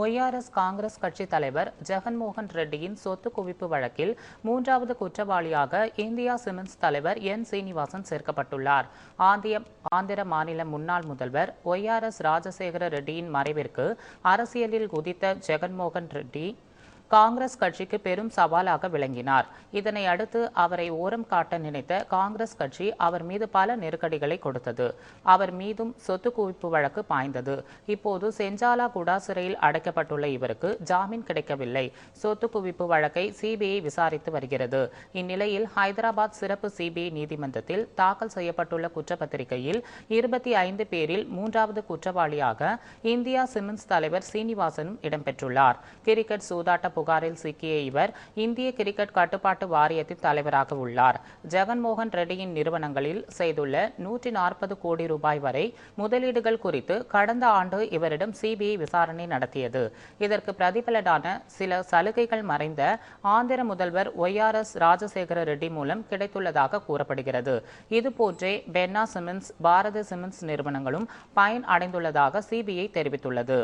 YRS Congress கட்சி தலைவர் ஜெகன்மோகன் ரெட்டியின் சொத்து குவிப்பு வழக்கில் மூன்றாவது குற்றவாளியாக இந்தியா சிமெண்ட்ஸ் தலைவர் என் சீனிவாசன் சேர்க்கப்பட்டுள்ளார். ஆந்திய ஆந்திர மாநில முன்னாள் முதல்வர் ஒய்ஆர்எஸ் ராஜசேகர ரெட்டியின் மறைவிற்கு அரசியலில் குதித்த ஜெகன்மோகன் ரெட்டி காங்கிரஸ் கட்சிக்கு பெரும் சவாலாக விளங்கினார். இதனை அடுத்து அவரை ஓரம் காட்ட நினைத்த காங்கிரஸ் கட்சி அவர் மீது பல நெருக்கடிகளை கொடுத்தது. அவர் மீதும் சொத்து குவிப்பு வழக்கு பாய்ந்தது. இப்போது செஞ்சாலா குடா சிறையில் அடைக்கப்பட்டுள்ள இவருக்கு ஜாமீன் கிடைக்கவில்லை. சொத்து குவிப்பு வழக்கை சிபிஐ விசாரித்து வருகிறது. இந்நிலையில் ஹைதராபாத் சிறப்பு சிபிஐ நீதிமன்றத்தில் தாக்கல் செய்யப்பட்டுள்ள குற்றப்பத்திரிகையில் இருபத்தி ஐந்து பேரில் மூன்றாவது குற்றவாளியாக இந்தியா சிமெண்ட்ஸ் தலைவர் சீனிவாசனும் இடம்பெற்றுள்ளார். கிரிக்கெட் சூதாட்ட புகாரில் சிக்கிய இவர் இந்திய கிரிக்கெட் கட்டுப்பாட்டு வாரியத்தின் தலைவராக உள்ளார். ஜெகன்மோகன் ரெட்டியின் நிறுவனங்களில் செய்துள்ள நூற்றி நாற்பது கோடி ரூபாய் வரை முதலீடுகள் குறித்து கடந்த ஆண்டு இவரிடம் சிபிஐ விசாரணை நடத்தியது. இதற்கு பிரதிபலனான சில சலுகைகள் மறைந்த ஆந்திர முதல்வர் ஒய் ஆர்எஸ் ராஜசேகர ரெட்டி மூலம் கிடைத்துள்ளதாக கூறப்படுகிறது. இதுபோன்றே பென்னா சிமெண்ட்ஸ் பாரத சிமெண்ட்ஸ் நிறுவனங்களும் பயன் அடைந்துள்ளதாக சிபிஐ தெரிவித்துள்ளது.